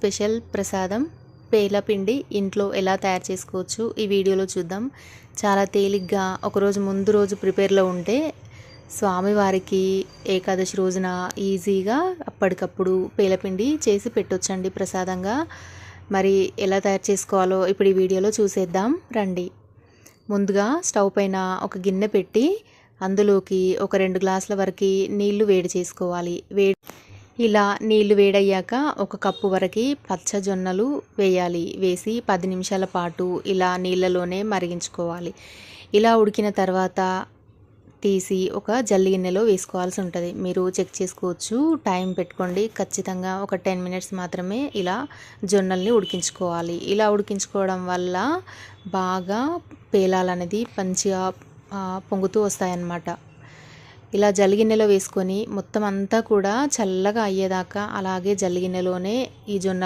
Special ప్రసాదం పేలపిండి ఇంట్లో ఎలా తయారు చేసుకోవచ్చు ఈ వీడియోలో చూద్దాం. చాలా తేలిగ్గా ఒకరోజు ముందు రోజు ప్రిపేర్లో ఉంటే స్వామివారికి ఏకాదశి రోజున ఈజీగా అప్పటికప్పుడు పేలపిండి చేసి పెట్టొచ్చండి ప్రసాదంగా. మరి ఎలా తయారు చేసుకోవాలో ఇప్పుడు ఈ వీడియోలో చూసేద్దాం. రండి. ముందుగా స్టవ్ పైన ఒక గిన్నె పెట్టి అందులోకి ఒక రెండు గ్లాసుల వరకు నీళ్ళు వేడి చేసుకోవాలి. వేడి ఇలా నీళ్ళు వేడయ్యాక ఒక కప్పు వరకు పచ్చ జొన్నలు వేయాలి. వేసి పది నిమిషాల పాటు ఇలా నీళ్ళలోనే మరిగించుకోవాలి. ఇలా ఉడికిన తర్వాత తీసి ఒక జల్లి గిన్నెలో వేసుకోవాల్సి ఉంటుంది. మీరు చెక్ చేసుకోవచ్చు. టైం పెట్టుకోండి. ఖచ్చితంగా ఒక టెన్ మినిట్స్ మాత్రమే ఇలా జొన్నల్ని ఉడికించుకోవాలి. ఇలా ఉడికించుకోవడం వల్ల బాగా పేలాలనేది మంచిగా పొంగుతూ వస్తాయన్నమాట. ఇలా జలిగిన్నెలో వేసుకొని మొత్తం అంతా కూడా చల్లగా అయ్యేదాకా అలాగే జలిగిన్నెలోనే ఈ జొన్న